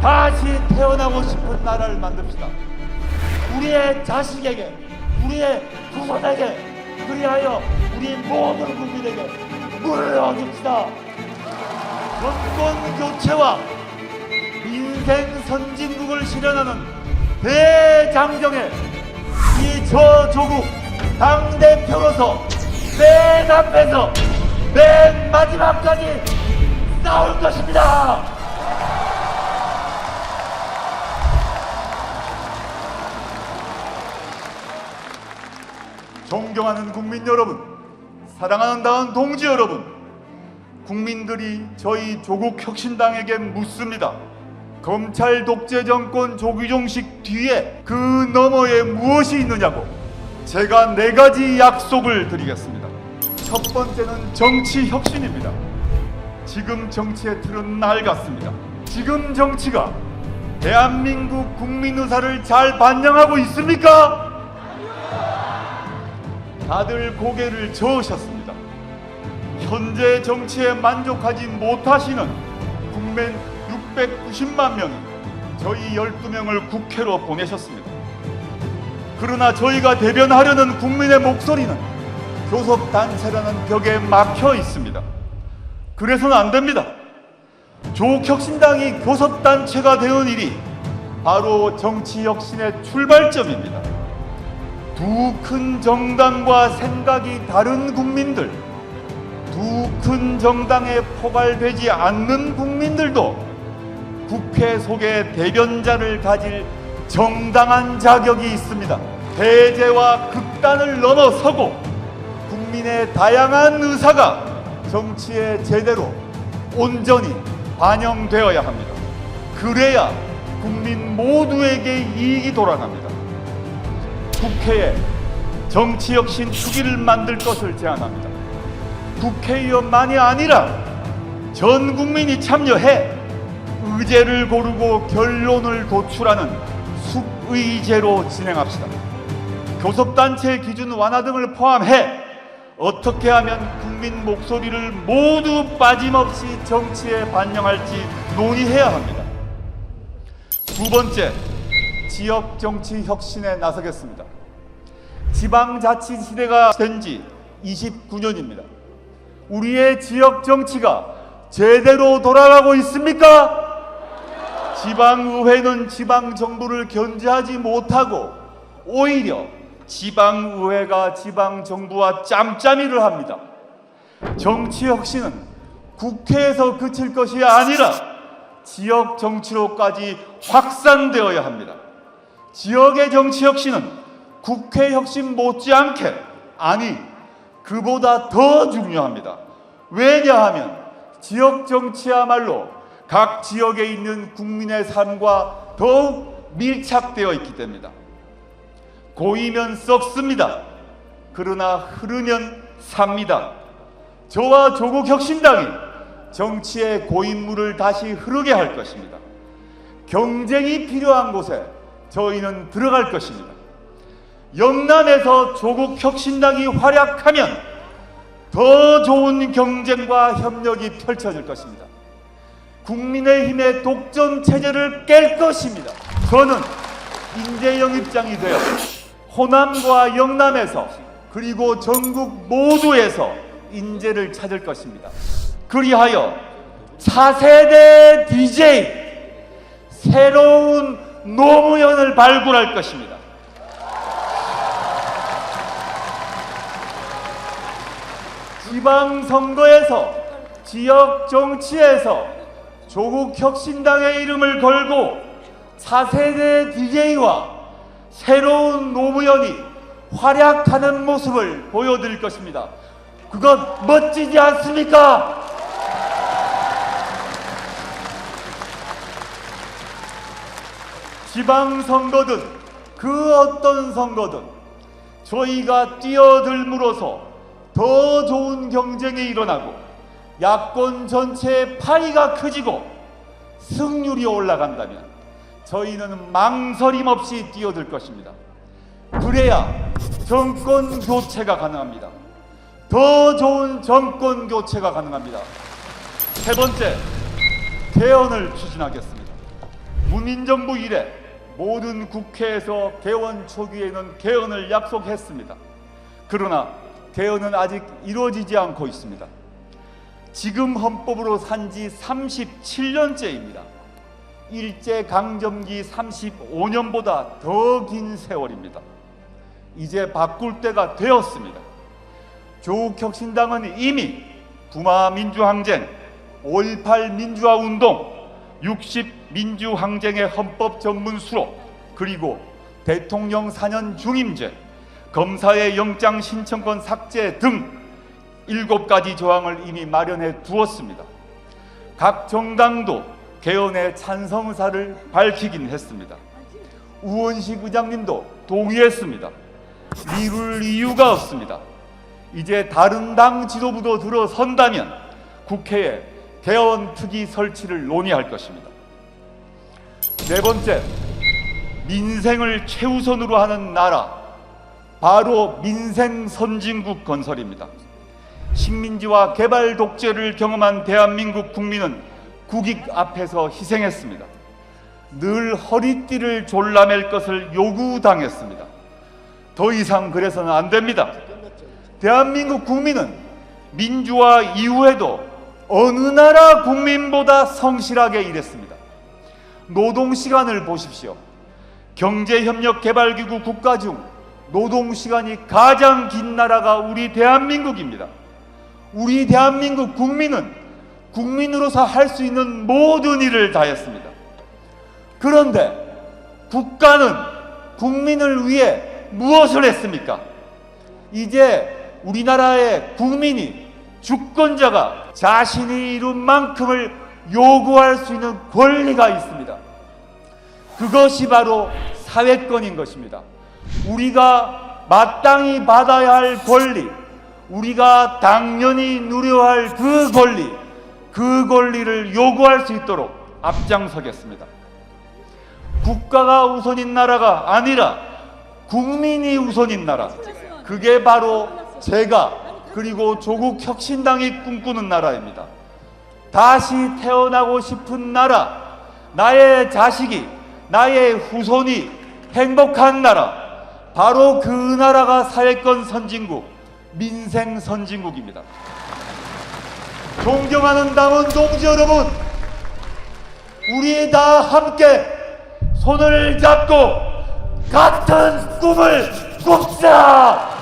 다시 태어나고 싶은 나라를 만듭시다. 우리의 자식에게, 우리의 후손에게, 그리하여 우리 모든 국민에게 물려줍시다. 정권 교체와 인생 선진국을 실현하는 대장정에 이 저 조국 당대표로서 맨 앞에서 맨 마지막까지 싸울 것입니다. 존경하는 국민 여러분, 사랑하는 다운 동지 여러분, 국민들이 저희 조국 혁신당에게 묻습니다. 검찰 독재 정권 조기종식 뒤에 그 너머에 무엇이 있느냐고 제가 네 가지 약속을 드리겠습니다. 첫 번째는 정치 혁신입니다. 지금 정치의 틀은 낡았습니다. 지금 정치가 대한민국 국민 의사를 잘 반영하고 있습니까? 다들 고개를 저으셨습니다. 현재 정치에 만족하지 못하시는 국민 690만 명이 저희 12명을 국회로 보내셨습니다. 그러나 저희가 대변하려는 국민의 목소리는 교섭단체라는 벽에 막혀 있습니다. 그래서는 안 됩니다. 조국혁신당이 교섭단체가 되는 일이 바로 정치 혁신의 출발점입니다. 두 큰 정당과 생각이 다른 국민들, 두 큰 정당에 포괄되지 않는 국민들도 국회 속에 대변자를 가질 정당한 자격이 있습니다. 대제와 극단을 넘어서고 국민의 다양한 의사가 정치에 제대로 온전히 반영되어야 합니다. 그래야 국민 모두에게 이익이 돌아갑니다. 국회에 정치 혁신 투기를 만들 것을 제안합니다. 국회의원만이 아니라 전 국민이 참여해 의제를 고르고 결론을 도출하는 숙의제로 진행합시다. 교섭단체 기준 완화 등을 포함해 어떻게 하면 국민 목소리를 모두 빠짐없이 정치에 반영할지 논의해야 합니다. 두 번째, 지역 정치 혁신에 나서겠습니다. 지방자치 시대가 된 지 29년입니다. 우리의 지역 정치가 제대로 돌아가고 있습니까? 지방의회는 지방정부를 견제하지 못하고 오히려 지방의회가 지방정부와 짬짬이를 합니다. 정치 혁신은 국회에서 그칠 것이 아니라 지역 정치로까지 확산되어야 합니다. 지역의 정치 혁신은 국회 혁신 못지않게 아니 그보다 더 중요합니다. 왜냐하면 지역 정치야말로 각 지역에 있는 국민의 삶과 더욱 밀착되어 있기 때문이다. 고이면 썩습니다. 그러나 흐르면 삽니다. 저와 조국 혁신당이 정치의 고인물을 다시 흐르게 할 것입니다. 경쟁이 필요한 곳에 저희는 들어갈 것입니다. 영남에서 조국 혁신당이 활약하면 더 좋은 경쟁과 협력이 펼쳐질 것입니다. 국민의힘의 독점 체제를 깰 것입니다. 저는 인재 영입장이 되어 호남과 영남에서 그리고 전국 모두에서 인재를 찾을 것입니다. 그리하여 차세대 DJ 새로운 노무현을 발굴할 것입니다. 지방선거에서 지역 정치에서 조국 혁신당의 이름을 걸고 차세대 DJ와 새로운 노무현이 활약하는 모습을 보여드릴 것입니다. 그것 멋지지 않습니까? 지방선거든 그 어떤 선거든 저희가 뛰어들므로써 더 좋은 경쟁이 일어나고 야권 전체의 파이가 커지고 승률이 올라간다면 저희는 망설임 없이 뛰어들 것입니다. 그래야 정권 교체가 가능합니다. 더 좋은 정권 교체가 가능합니다. 세 번째, 개헌을 추진하겠습니다. 문민정부 이래 모든 국회에서 개헌 초기에는 개헌을 약속했습니다. 그러나 개헌은 아직 이루어지지 않고 있습니다. 지금 헌법으로 산 지 37년째입니다. 일제 강점기 35년보다 더 긴 세월입니다. 이제 바꿀 때가 되었습니다. 조국혁신당은 이미 부마 민주항쟁, 5.18 민주화 운동, 60 민주항쟁의 헌법 전문 수록, 그리고 대통령 4년 중임제, 검사의 영장 신청권 삭제 등 일곱 가지 조항을 이미 마련해 두었습니다. 각 정당도 개헌의 찬성 의사를 밝히긴 했습니다. 우원식 의장님도 동의했습니다. 미룰 이유가 없습니다. 이제 다른 당 지도부도 들어선다면 국회에 개헌 특위 설치를 논의할 것입니다. 네 번째, 민생을 최우선으로 하는 나라, 바로 민생 선진국 건설입니다. 식민지와 개발 독재를 경험한 대한민국 국민은 국익 앞에서 희생했습니다. 늘 허리띠를 졸라맬 것을 요구당했습니다. 더 이상 그래서는 안 됩니다. 대한민국 국민은 민주화 이후에도 어느 나라 국민보다 성실하게 일했습니다. 노동 시간을 보십시오. 경제협력개발기구 국가 중 노동 시간이 가장 긴 나라가 우리 대한민국입니다. 우리 대한민국 국민은 국민으로서 할 수 있는 모든 일을 다했습니다. 그런데 국가는 국민을 위해 무엇을 했습니까? 이제 우리나라의 국민이 주권자가 자신이 이룬 만큼을 요구할 수 있는 권리가 있습니다. 그것이 바로 사회권인 것입니다. 우리가 마땅히 받아야 할 권리, 우리가 당연히 누려야 할 그 권리, 그 권리를 요구할 수 있도록 앞장서겠습니다. 국가가 우선인 나라가 아니라 국민이 우선인 나라. 그게 바로 제가 그리고 조국 혁신당이 꿈꾸는 나라입니다. 다시 태어나고 싶은 나라. 나의 자식이, 나의 후손이 행복한 나라. 바로 그 나라가 사회권 선진국, 민생 선진국입니다. 존경하는 당원 동지 여러분, 우리 다 함께 손을 잡고 같은 꿈을 꿉시다!